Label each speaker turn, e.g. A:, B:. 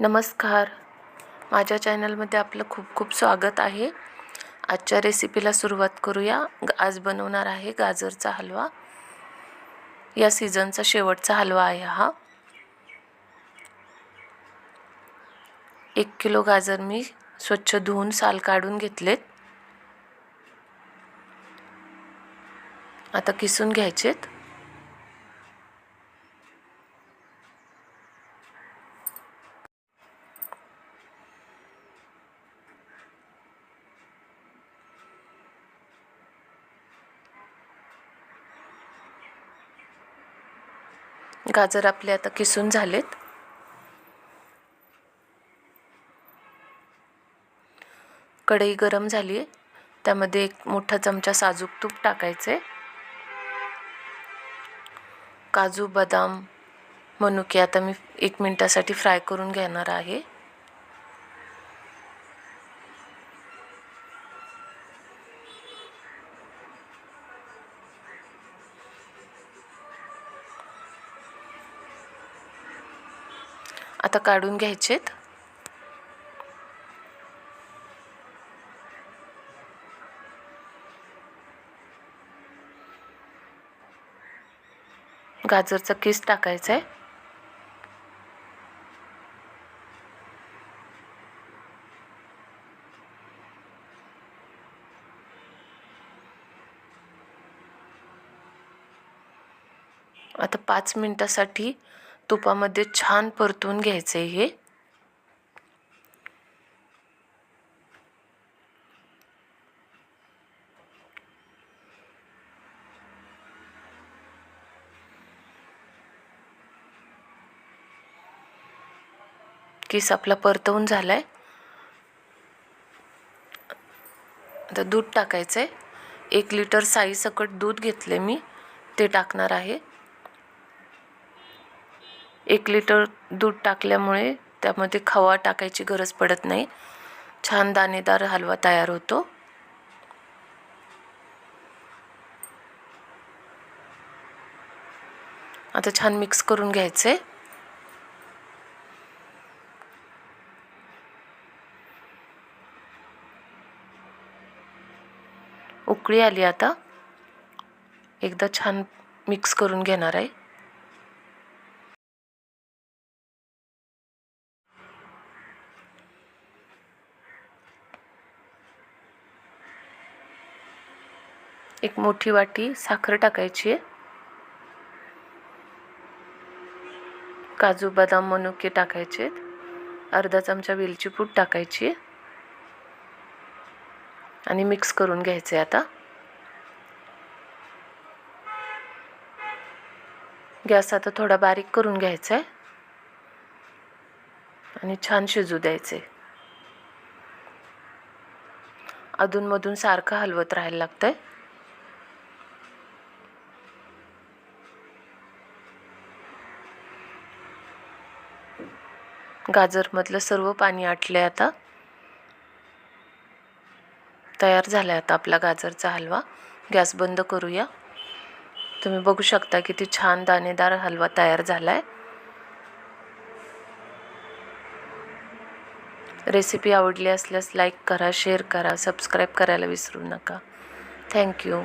A: नमस्कार. माझ्या चॅनलमध्ये आपलं खूप खूप स्वागत आहे. आजच्या रेसिपीला सुरुवात करूया. आज बनवणार आहे गाजरचा हलवा. या सीझनचा शेवटचा हलवा आहे हा. एक किलो गाजर मी स्वच्छ धुवून साल काढून घेतलेत. आता किसून घ्यायचेत. गाजर आपले आता किसून झालेत. कढई गरम झाली आहे. त्यामध्ये एक मोठा चमचा साजूक तूप टाकायचे काजू बदाम मनुके आता मी एक मिनटासाठी फ्राय करून घेणार आहे. आता काढून घ्यायचेत. गाजरचा किस टाकायचा आहे आता पाच मिनटासाठी तुपामध्ये छान परतून घ्यायचं आहे हे. किस आपला परतवून झालाय. आता दूध टाकायचं आहे एक लिटर साई सकट दूध घेतले मी. ते टाकणार आहे. एक लिटर दूध टाकल्यामुळे त्यामध्ये खवा टाकायची गरज पडत नाही. छान दाणेदार हलवा तयार होतो. आता छान मिक्स करून घ्यायचे. उकळी आली आता. एकदा छान मिक्स करून घेणार आहे. एक मोठी वाटी साखर टाकायची आहे. काजू बदाम मनुके टाकायचे आहेत. अर्धा चमचा वेलची पूड टाकायची आहे. आणि मिक्स करून घ्यायचे आता. गॅस आता थोडा बारीक करून घ्यायचा आहे. आणि छान शिजू द्यायचे अधूनमधून सारखं हलवत राहायला लागतं आहे गाजरमधलं सर्व पाणी आटलं आहे आता. तयार झाला आहे आता आपला गाजरचा हलवा. गॅस बंद करूया. तुम्ही बघू शकता किती छान दाणेदार हलवा तयार झाला आहे रेसिपी आवडली असल्यास लाईक करा शेअर करा सबस्क्राईब करायला विसरू नका. थँक्यू.